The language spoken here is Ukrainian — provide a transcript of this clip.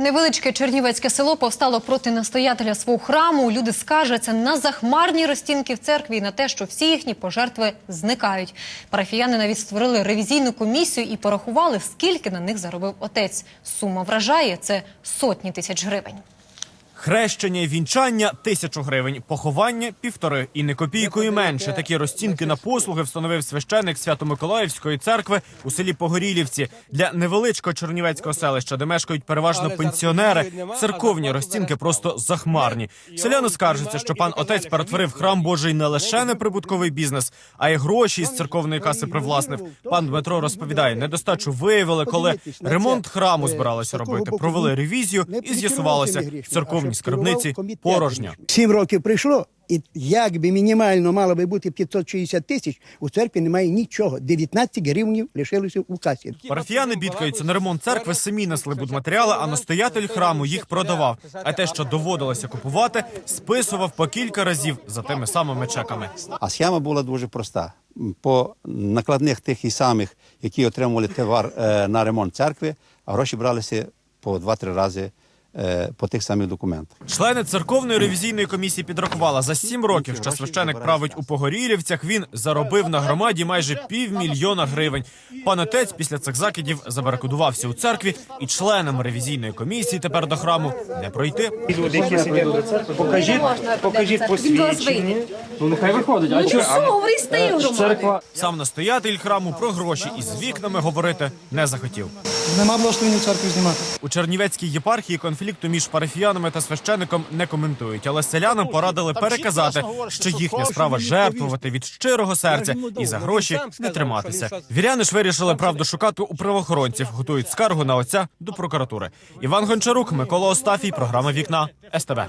Невеличке Чернівецьке село повстало проти настоятеля свого храму. Люди скаржаться на захмарні розтінки в церкві і на те, що всі їхні пожертви зникають. Парафіяни навіть створили ревізійну комісію і порахували, скільки на них заробив отець. Сума вражає це сотні тисяч гривень. Хрещення і вінчання – тисячу гривень, поховання – півтори. І не копійкою менше. Такі розцінки на послуги встановив священик Свято-Миколаївської церкви у селі Погорілівці. Для невеличкого чернівецького селища, де мешкають переважно пенсіонери, церковні розцінки просто захмарні. Селяни скаржаться, що пан отець перетворив храм Божий не лише на прибутковий бізнес, а й гроші із церковної каси привласнив. Пан Дмитро розповідає, недостачу виявили, коли ремонт храму збиралися робити. Провели ревізію і з'ясувалося, в церковній скарбниці порожня. Сім років прийшло, і якби мінімально мало би бути 560 тисяч, у церкві немає нічого. 19 гривнів лишилося у касі. Парафіяни бідкаються на ремонт церкви, самі несли будматеріали, а настоятель храму їх продавав. А те, що доводилося купувати, списував по кілька разів за тими самими чеками. А схема була дуже проста. По накладних тих і самих, які отримували товар е, на ремонт церкви, а гроші бралися по 2-3 рази по тих самих документах. Члени церковної ревізійної комісії підрахували за сім років, що священик править у Погорілівцях. Він заробив на громаді майже півмільйона гривень. Пан отець після цих закидів забарикадувався у церкві, і членам ревізійної комісії тепер до храму не пройти. Люди, які сидять, покажіть, покажіть посвідчення. Ну нехай виходить. А чого? А, церква Сам настоятель храму про гроші із вікнами говорити не захотів. Нема благословення церкви знімати. У Чернівецькій єпархії конфлікту між парафіянами та священником не коментують, але селянам порадили переказати, що їхня справа жертвувати від щирого серця і за гроші не триматися. Віряни ж вирішили правду шукати у правоохоронців. Готують скаргу на отця до прокуратури. Іван Гончарук, Микола Остафій, програма Вікна СТБ.